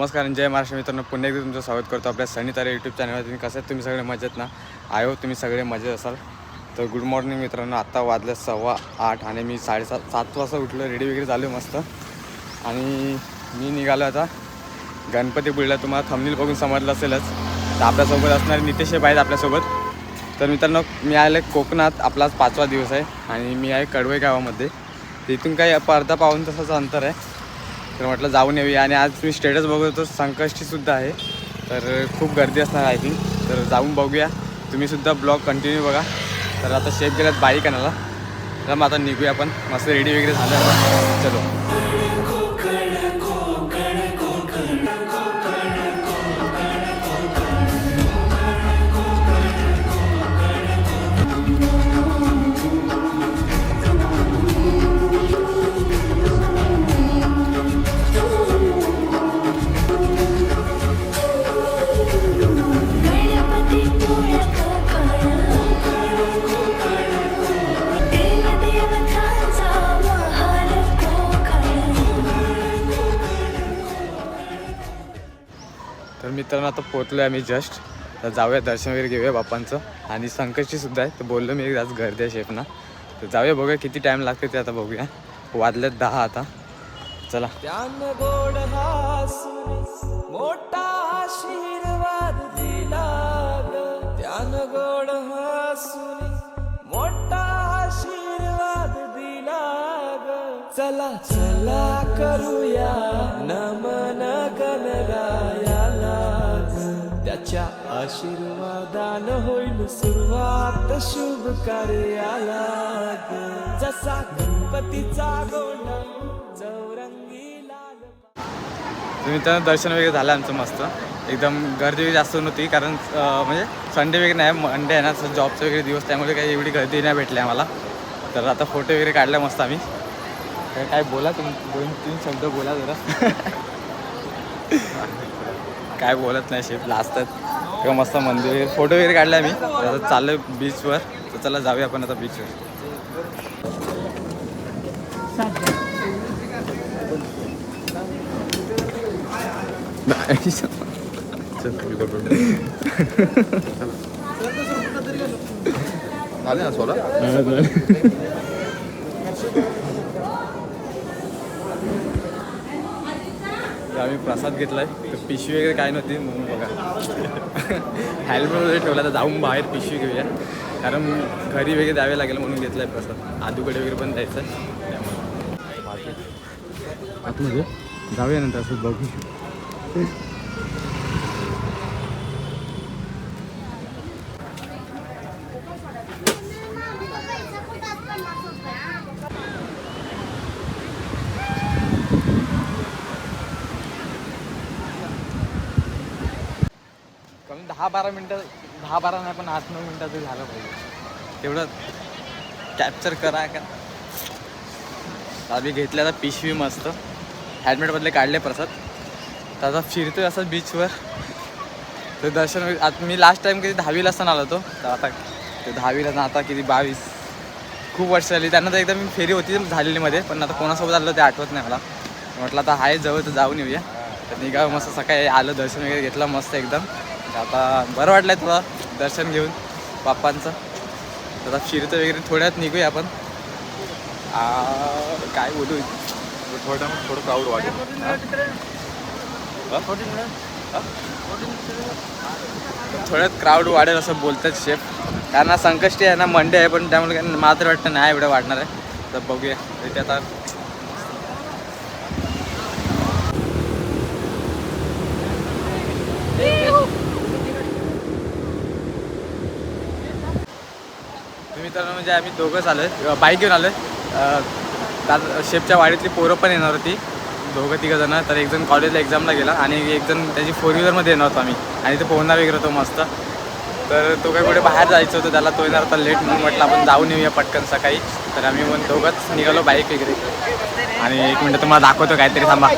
नमस्कार जय महाराष्ट्र मित्रांनो. पुन्हा एकदा तुमचं स्वागत करतो आपल्या सनी तारे यूट्यूब चॅनलवर तुम्ही कसं आहे तुम्ही सगळे मजेत ना? आयो हो, तुम्ही सगळे मजेत असाल? तर गुड मॉर्निंग मित्रांनो. आत्ता वाजलं सव्वा आठ आणि मी साडेसात सात वाजता उठलो. रेडी वगैरे झालो मस्त. आणि मी निघालो आता. गणपतीपुळीला तुम्हाला थंबनील बघून समजलं असेलच. तर आपल्यासोबत असणारे नितेश आहेत आपल्यासोबत. तर मित्रांनो मी आले कोकणात. आपला पाचवा दिवस आहे. आणि मी आहे कडवई गावामध्ये. तिथून काही अर्धा पाऊन तासाचं अंतर आहे. तर म्हटलं जाऊन येऊया. आणि आज मी स्टेटस बघतो संकष्टीसुद्धा आहे. तर खूप गर्दी असणार आय थिंक तर जाऊन बघूया. तुम्हीसुद्धा ब्लॉग कंटिन्यू बघा. तर आता शेप गेलात बाईक आणायला. तर मग आता निघूया आपण. मस्त रेडी वगैरे झालं चलो. मित्रांनो आता पोचलो आहे आम्ही जस्ट तर जाऊया दर्शन वगैरे घेऊया बाप्पांचं. आणि सुद्धा आहे तर बोललो मी आज गर्दी आहे शेफना. तर जाऊया बघूया किती टाईम लागते ते आता बघूया. वाजल्यात दहा आता. चला. मोठा आशीर्वाद दिला त्यान गोड हासुनी मोठा आशीर्वाद दिला ग. चला चला करूया नमन गणरायाला त्याच्या आशीर्वादान होईल सुरुवात. शुभ कार्याला. जसा गणपतीचा गोंडा चौरंगी लाल तर मित्रांनो दर्शन वगैरे झालं आमचं मस्त. एकदम गर्दी वगैरे जास्त नव्हती कारण म्हणजे संडे वगैरे नाही मंडे आहे ना जॉबचे वगैरे दिवस त्यामुळे काही एवढी गर्दी नाही भेटली आम्हाला. तर आता फोटो वगैरे काढला मस्त आम्ही. तर काय बोला तुम्ही दोन तीन शब्द बोला जरा. काय बोलत नाही शेफ लाजतात. किंवा मस्त मंदिर फोटो वगैरे काढले तर आता चाललो बीचवर तर चला जाऊया आपण आता बीचवर आले ना सोला? आम्ही प्रसाद घेतलाय. तर पिशवी वगैरे काय नव्हती म्हणून बघा. हेल्मेट वगैरे ठेवला तर जाऊन बाहेर पिशवी घेऊया. कारण घरी वगैरे द्यावे लागेल म्हणून घेतलाय प्रसाद. आदूकडे वगैरे पण द्यायचं त्यामुळे. आतमध्ये. जाऊया नंतर असं बघू दहा बारा मिनटं दहा बारा नाही पण आठ नऊ मिनटं तरी झालं पाहिजे. तेवढं कॅप्चर करा का? आम्ही घेतल्या आता पिशवी मस्त. हॅडमेटमधले काढले प्रसाद. तर आता फिरतोय असं बीचवर तर दर्शन आता मी लास्ट टाईम कधी दहावीला असताना आलो होतो. तर आता ते दहावीला आता किती बावीस. खूप वर्ष झाली. त्यांना तर एकदा मी फेरी होती झालेली मध्ये पण आता कोणासोबत आलं ते आठवत नाही मला. म्हटलं आता आहे जवळ तर जाऊन येऊया. तर निघा मस्त. सकाळी आलं दर्शन वगैरे घेतलं मस्त एकदम. आता बरं वाटलं आहे तुला दर्शन घेऊन बाप्पांचं. आता फिरतं वगैरे थोड्यात निघूया आपण. आ, काय बोलू? थोडं थोडं क्राऊड वाटेल थोड्यात क्राऊड वाढेल असं बोलतात शेफ कारण संकष्टी आहे ना मंडे आहे पण त्यामुळे काय मला तर वाटतं नाही एवढं वाढणार आहे. तर बघूया. इथे आता तुम्ही तर म्हणजे आम्ही दोघंच आलो आहे बाईक घेऊन आलो आहे शेफच्या वाडीतली पोरं पण येणार होती. दोघं तिघं जण. तर एक जण कॉलेजला एक्झामला गेला आणि एक जण त्याची फोर व्हीलरमध्ये येणार होतो आम्ही. आणि ते पोहणार वगैरे होतो मस्त. तर तो काही कुठे बाहेर जायचं होतं त्याला तो येणार होता लेट म्हणून म्हटलं आपण जाऊन येऊया पटकन सकाळी. तर आम्ही मग दोघंच निघालो बाईक वगैरे. आणि एक मिनटं तुम्हाला दाखवतो काहीतरी थांबा.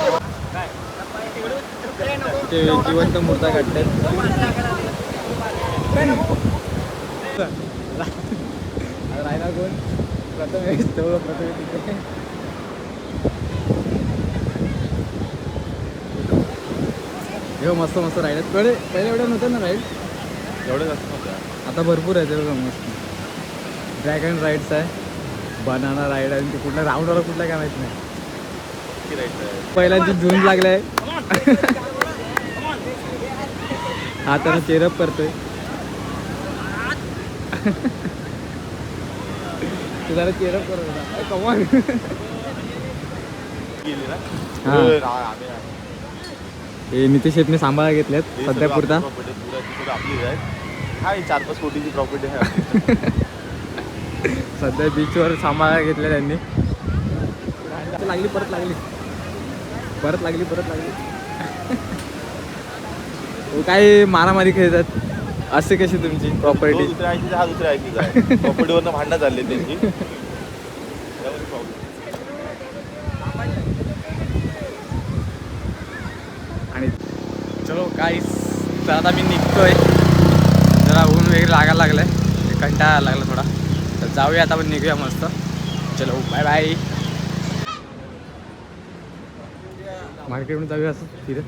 ते जिवंत मुर्दा काढतात. राहिला कोण प्रथमेश तो प्रथमेश तिथे. हे मस्त मस्त राईड आहेत पहिले पहिले एवढ्या नव्हत्या ना राईड एवढं जास्त नव्हतं आता भरपूर आहे ते बघा मस्त. ड्रॅगन राईड्स आहे बनाना राईड आहे ते कुठला राऊंडवाला कुठला काय माहीत नाही. किती राईट आहे? पहिल्यांची झुंज लागलाय. हा त्यानं चेरअप करतोय जरा चेरअप करत कमान हा. हे नितीश शेटने सांभाळा घेतल्यात सध्या पुरता. ती चार पाच कोटीची प्रॉपर्टी आहे. सध्या बीचवर सांभाळा घेतल्या त्यांनी लागली परत लागली. परत लागली परत लागली. हो, काय मारामारी खेळतात. असे कशी तुमची प्रॉपर्टी दुसऱ्या ऐकीचा हा दुसऱ्या ऐकीचा आहे प्रॉपर्टीवरनं भांडणं चालली त्यांची. त्यामुळे problem. आणि चलो काहीच तर आता मी निघतोय. जरा ऊन वगैरे लागायला लागलंय. ते कंटाळा लागला थोडा. तर जाऊया आता आपण निघूया मस्त. चलो बाय बाय मार्केटमध्ये जाऊया असं फिरत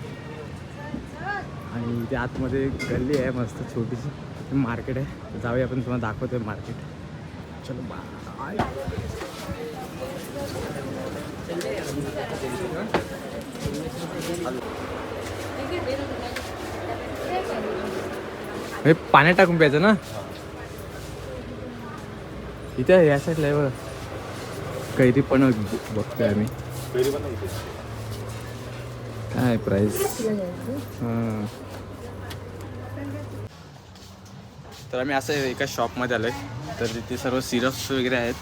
आणि इथे आतमध्ये गल्ली आहे मस्त छोटीशी. मार्केट आहे. जाऊया आपण तुम्हाला दाखवतोय मार्केट. चलो बाय हे पाण्यात टाकून प्यायचं ना? इथे या साईडला आहे बघा. कैरी पण बघतोय आम्ही. काय प्राईस हां. तर आम्ही असं एका शॉपमध्ये आलो आहे तर तिथे सर्व सिरप्स वगैरे आहेत.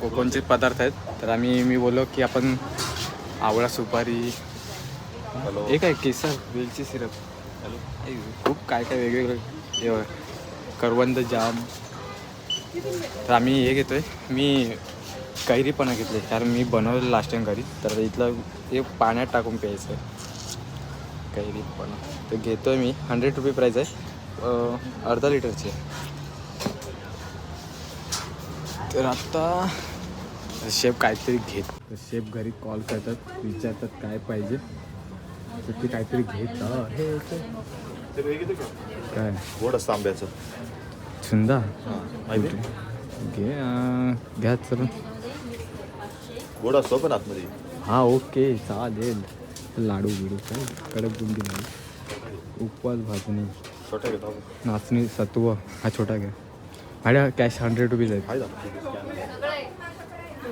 कोकोनचे पदार्थ आहेत. तर आम्ही मी बोललो की आपण आवळा सुपारी हॅलो एक आहे केसर वेलची सिरप हॅलो खूप काय काय वेगवेगळं. करवंद जाम. तर आम्ही हे घेतोय. मी कैरीपणा घेतले. कारण मी बनवलं लास्ट टाइम घरी. तर इथलं हे पाण्यात टाकून प्यायचं कैरीपणा तर घेतोय मी. हंड्रेड रुपये प्राईस आहे. अर्धा लिटरची. आहे तर आता शेफ काहीतरी घेत तर शेफ घरी कॉल करतात विचारतात काय पाहिजे. तर ते काहीतरी घेत? काय? गोड असतं आंब्याचं. छुंदा? हां माहिती? घे घ्या चल. गोड असतो पण आतमध्ये. हा ओके चालेल. लाडू बिडू काय? कडक बुंदी नाही. उपवास भाजणी छोटा. नाचणी सत्व हा छोटा घ्या माझ्या कॅश हंड्रेड रुपीज आहे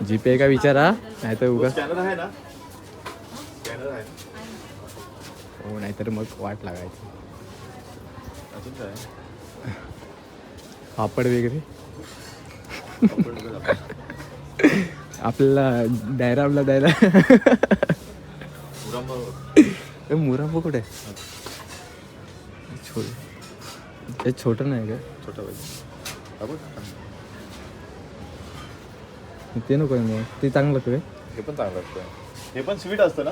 जी पे का विचारा नाही तर उगा स्कॅनर आहे ना? स्कॅनर आहे हो नाहीतर मग वाट लागायची अजून काय पापड वगैरे आपण. आपल्याला डायरामला द्यायला मुरंबा- ए, मुरांबा कुठे? आहे छोट हे छोटं नाही का छोटा पाहिजे आपण ते नको आहे मग ते चांगलं काय हे। पण चांगलं असतं हे। पण स्वीट असतं ना?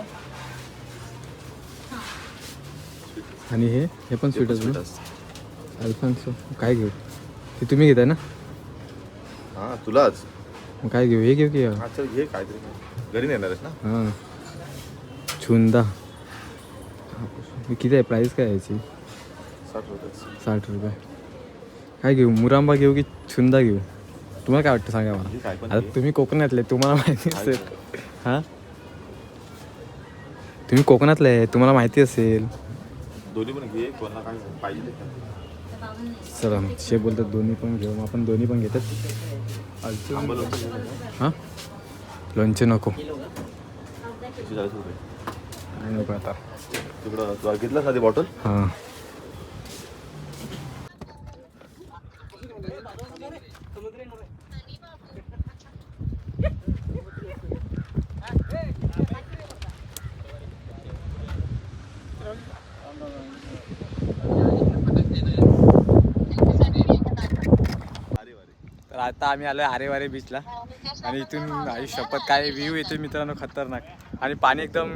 आणि हे? हे पण हे sweet ना? असतं. अल्फान्सो काय घेऊ? ते तुम्ही घेताय ना? हां तुलाच. मग काय घेऊ? हे घेऊ की हा चल घे काहीतरी. घरी नेणार आहेस ना? हां. छुंदा. हे किती आहे? प्राईस काय आहे याची? साठ रुपये. साठ रुपये. काय घेऊ? मुरांबा घेऊ की छुंदा घेऊ? तुम्हाला काय वाटतं? सांगा मला काय पण आता. तुम्ही कोकणातले तुम्हाला माहिती असेल. हां? तुम्ही कोकणातले आहे तुम्हाला माहिती असेल. दोन्ही पण घे कोणाला काय पाहिजे ते. खा. चला बोलतात दोन्ही पण घेऊ आपण दोन्ही पण घेतात. हां? लोणचे नको. नको आता. तिकडं ना ती बॉटल हां. तर आता आम्ही आलोय आरेवारे बीचला आणि इथून आई शपथ काय व्ह्यू येतो मित्रांनो खतरनाक. आणि पाणी एकदम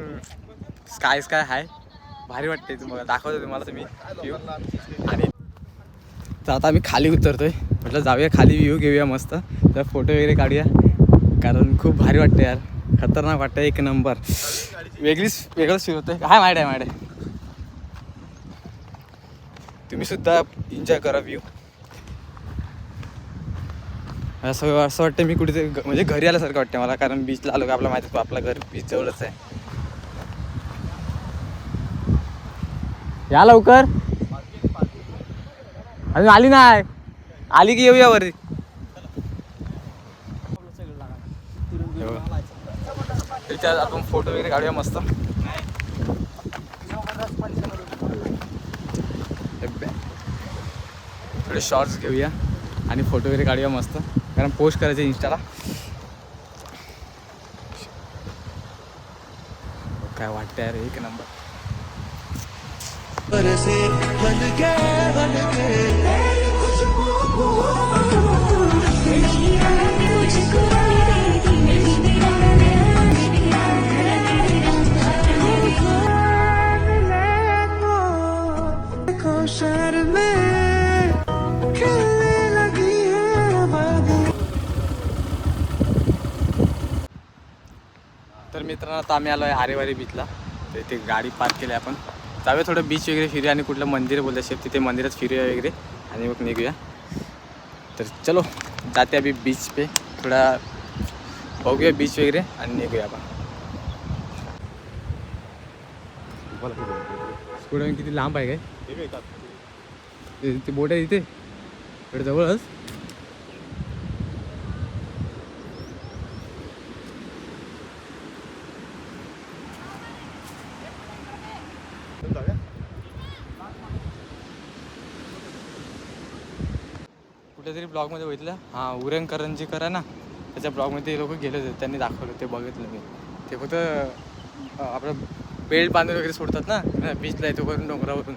स्काय स्काय हाय भारी वाटते तुम्हाला दाखवतो तुम्हाला तुम्ही व्ह्यू आणि तर आता आम्ही खाली उतरतोय. म्हटलं जाऊया खाली व्ह्यू घेऊया मस्त. तर फोटो वगैरे काढूया. कारण खूप भारी वाटतं यार. खतरनाक वाटतं एक नंबर वेगळीच वेगळंच फील होतं हाय माहिती आहे माहिती आहे. तुम्ही सुद्धा एन्जॉय करा व्ह्यू असं असं वाटतं मी कुठे म्हणजे घरी आल्यासारखं वाटतं मला कारण बीचला आलो का आपला माहिती आपलं घर बीच जवळच आहे. या लवकर. अजून आली नाही. आली की येऊया वरती. आपण फोटो वगैरे काढूया मस्त. थोडे शॉर्ट्स घेऊया आणि फोटो वगैरे काढूया मस्त. कारण पोस्ट करायचे इंस्टाला काय वाटतंय यार एक नंबर तुझको मित्रांनो आता आम्ही आलो आहे हारेवारी बीचला तर इथे गाडी पार्क केली आहे आपण. जाऊया थोडं बीच वगैरे फिरूया आणि कुठलं मंदिर बोललं शेत तिथे मंदिरात फिरूया वगैरे. आणि मग निघूया. तर चलो जाते अभी बीच पे. थोडा बघूया बीच वगैरे आणि निघूया आपण. किती लांब आहे काय? ते- बोट आहे इकडे जवळच ब्लॉगमध्ये बघितलं? हां उरण करंजीकर आहे ना? त्याच्या ब्लॉगमध्ये लोक गेले होते त्यांनी दाखवलं ते बघितलं मी. ते फक्त आपलं बेल्ट बांधून वगैरे सोडतात ना? बीचला येतो करून डोंगरावरून.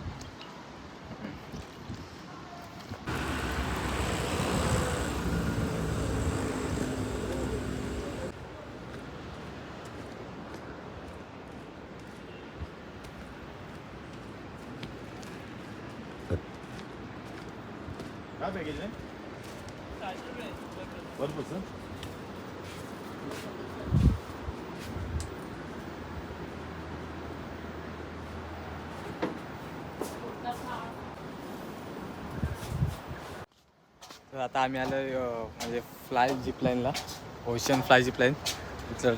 काय पॅकेज आहे भरपूर तर आता आम्ही आलो म्हणजे फ्लाय जिपलाईनला ओशन फ्लाय जिपलाईन तर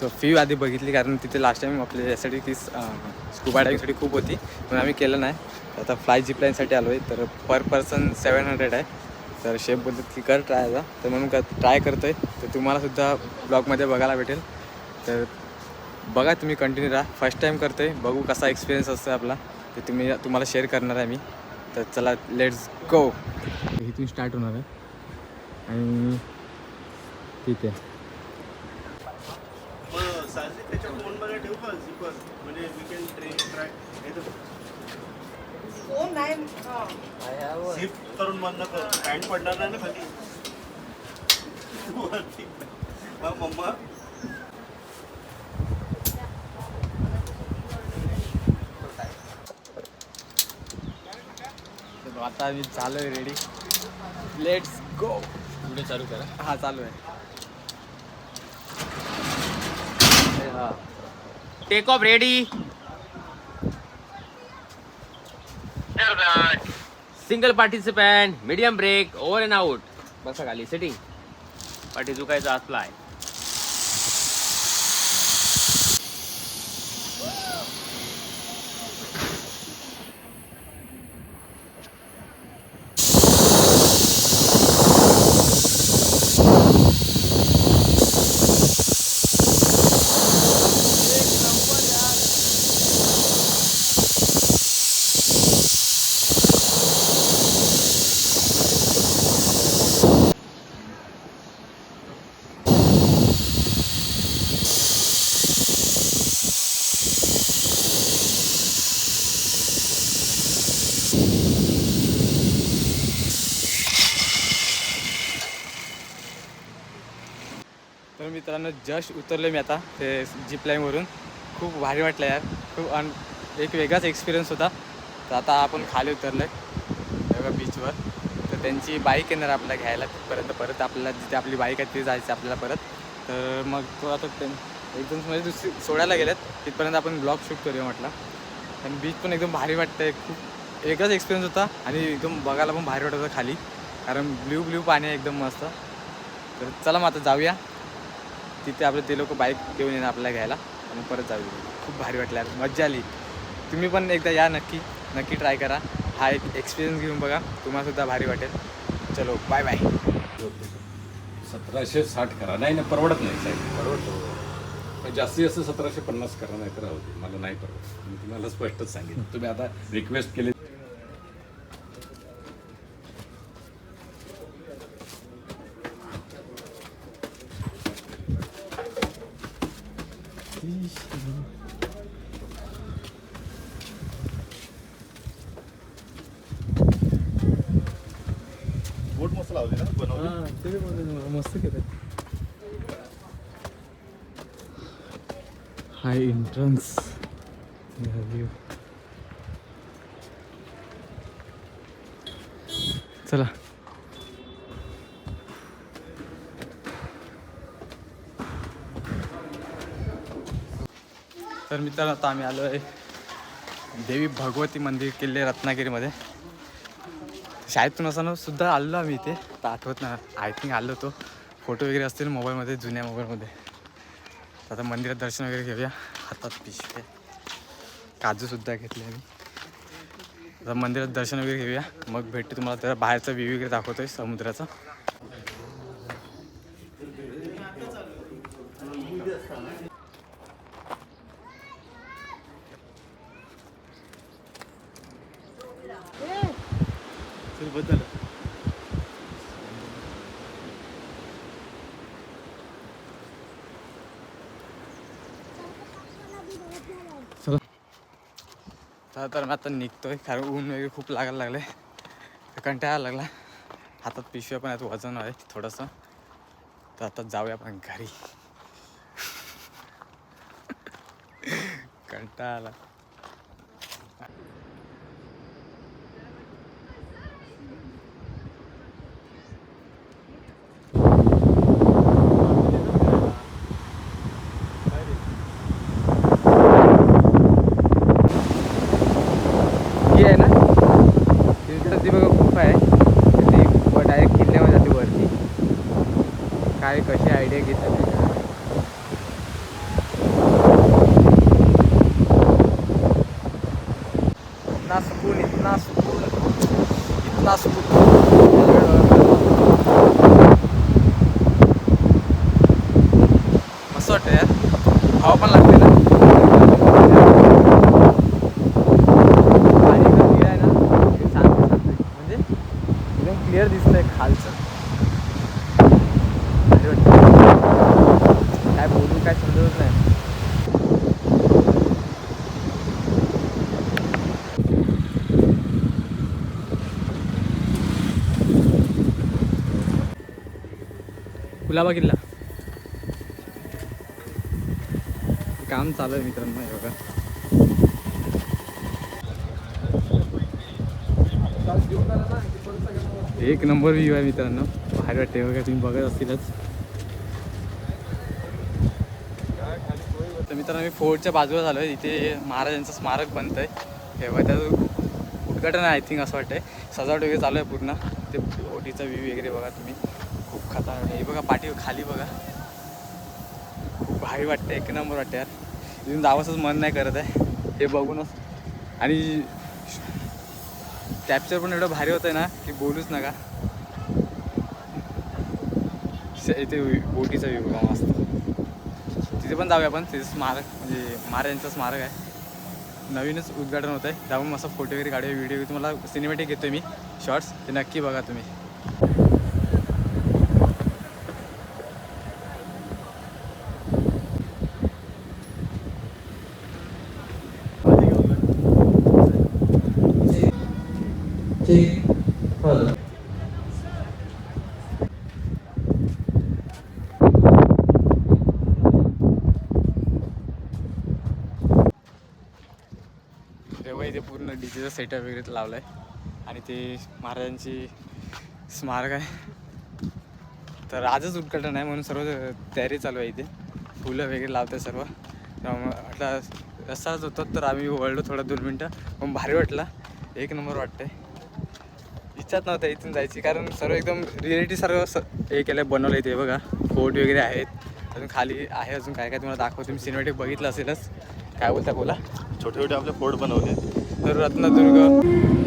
तो फी आधी बघितली कारण तिथे लास्ट टाइम आपल्या यासाठी ती स्कुबा डायविंगसाठी खूप होती. म्हणून आम्ही केलं नाही. आता फ्लाय जिपलाईनसाठी आलो आहे तर पर पर्सन सेवन हंड्रेड आहे. तर शेफ बोलतात की कर ट्राय आता. तर म्हणून का ट्राय करतो आहे तर तुम्हालासुद्धा ब्लॉगमध्ये बघायला भेटेल. तर बघा तुम्ही कंटिन्यू राहा. फर्स्ट टाईम करतो आहे बघू कसा एक्सपिरियन्स असतो आपला. ते तुम्ही तुम्हाला शेअर करणार आहे मी. तर चला लेट्स गो इथून स्टार्ट होणार आहे. आणि ठीक आहे. झिप करून बंद कर. पॅन्ट पडणार नाही ना खाली. हा, मम्मा. आता मी चालू आहे रेडी लेट्स गो पुढे चालू करा. हा चालू आहे हा. Take off ready single participant medium break over and out बसा खाली सेटिंग पाठी चुकायचा असला आहे. तर मित्रांनो जस्ट उतरलो मी आता ते जीप लाईनवरून खूप भारी वाटलं यार. खूप अन एक वेगळाच एक्सपिरियन्स होता. तर आता आपण खाली उतरलो आहे बघा बीचवर तर त्यांची बाईक येणार आपल्याला घ्यायला. तिथपर्यंत परत आपल्याला जिथे आपली बाईक आहे ती जायचं आपल्याला परत. तर मग तो आता ते एकदम म्हणजे दुसरी सोडायला गेल्यात तिथपर्यंत आपण ब्लॉग शूट करूया म्हटलं. आणि बीच पण एकदम भारी वाटतं आहे खूप वेगळाच एक्सपिरियन्स होता. आणि एकदम बघायला पण भारी वाटत होता खाली. कारण ब्ल्यू ब्ल्यू पाणी आहे एकदम मस्त. तर चला मग आता जाऊया. तिथे आपले ते लोक बाईक घेऊन येणार आपल्याला घ्यायला. आणि परत जाऊ. खूप भारी वाटलं यार. मज्जा आली. तुम्ही पण एकदा या नक्की. नक्की ट्राय करा. हा एक एक्सपिरियन्स घेऊन बघा. तुम्हालासुद्धा भारी वाटेल. चलो बाय बाय सतराशे साठ करा. नाही नाही परवडत नाही साहेब. परवडतो. जास्तीत जास्त सतराशे पन्नास करा नाही तर राहू दे. मला नाही परवडत. मी तुम्हाला स्पष्टच सांगितलं तुम्ही आता रिक्वेस्ट केली बोट मस्त लावली ना बनवली मस्त केलं हाय एंट्रन्स. चला. तर मित्रांनो आता आम्ही आलो आहे देवी भगवती मंदिर किल्ले रत्नागिरीमध्ये. शाळेतून असताना सुद्धा आलो आम्ही इथे. तर आठवत नाही आय थिंक आलो होतो. फोटो वगैरे असतील मोबाईलमध्ये जुन्या मोबाईलमध्ये. तर आता मंदिरात दर्शन वगैरे घेऊया. हातात पिशवे काजूसुद्धा घेतले आम्ही. आता मंदिरात दर्शन वगैरे घेऊया. मग भेटते तुम्हाला. त्याला बाहेरचा व्ह्यू वगैरे दाखवतोय समुद्राचा चल बदल तर तर मी आता निघतोय कारण ऊन वगैरे खूप लागायला लागले कंटाळा कंटाळायला लागला. हातात पिशव्या पण आहेत वजन आहे थोडंसं. तर आता जाऊया आपण घरी. कंटाळा आला ही आहे ना तिथं ती बघा खूप आहे ती डायरेक्ट किल्ल्यामध्ये जाते वरती काय कशी आयडिया घेतात इतना सुकून इतना सुकून इतना सुकून मस्त वाटतं यार. हवा पण लागते ना पाणी एकदम क्लिअर आहे ना ते शांत शांत आहे. म्हणजे एकदम क्लिअर दिसतंय खालचं भारी वाटतं. काय बोलू काय समजत नाही कुलाबा किल्ला काम चालू आहे मित्रांनो हे बघा. एक नंबर व्ह्यू आहे मित्रांनो. भारी वाटते बघा तुम्ही बघत असतीलच. तर मित्रांनो मी फोर्टच्या बाजूला झालो आहे इथे महाराजांचं स्मारक बनतं आहे हे बघा त्याचं उद्घाटन आहे आय थिंक असं वाटतंय. सजावट वगैरे चालू आहे पूर्ण. ते बोटीचा व्ह्यू वगैरे बघा तुम्ही. खूप खतरनाक आहे हे बघा पाठी खाली बघा. खूप भारी वाटते एक नंबर वाटते यार. इथून जावंसंच मन नाही करत आहे. हे बघूनच. आणि कॅप्चर पण एवढं भारी होतं ना की बोलूच नका. श- इथे बोटीचा व्ह्यू बघा मस्त. तिथे पण जाऊया आपण. तिथे स्मारक म्हणजे महाराजांचं स्मारक आहे. नवीनच उद्घाटन होतं आहे त्यामुळे मस्त फोटो वगैरे काढूया व्हिडिओ तुम्हाला सिनेमॅटिक घेतोय मी. शॉर्ट्स ते नक्की बघा तुम्ही तेव्हा इथे पूर्ण डीजेचा सेटअप वगैरे लावला आहे आणि ते महाराजांची स्मारक आहे. तर आजच उद्घाटन आहे म्हणून सर्व तयारी चालू आहे इथे. फुलं वगैरे लावतात सर्व. त्यामुळे म्हटलं रस्ताच होतो तर आम्ही वळलो थोडं दोन मिनटं. पण भारी वाटला. एक नंबर वाटतंय. इच्छाच नव्हता इथून जायची कारण सर्व एकदम रिॲलिटी सर्व स हे केलं बनवलं इथे बघा. फोर्ट वगैरे आहेत. अजून खाली आहे अजून काय काय तुम्हाला दाखवतो. तुम्ही सिनेमॅटिक बघितलं असेलच. काय बोलता बोला. छोटे छोटे आपले फोर्ट बनवले. तर रत्नदुर्ग.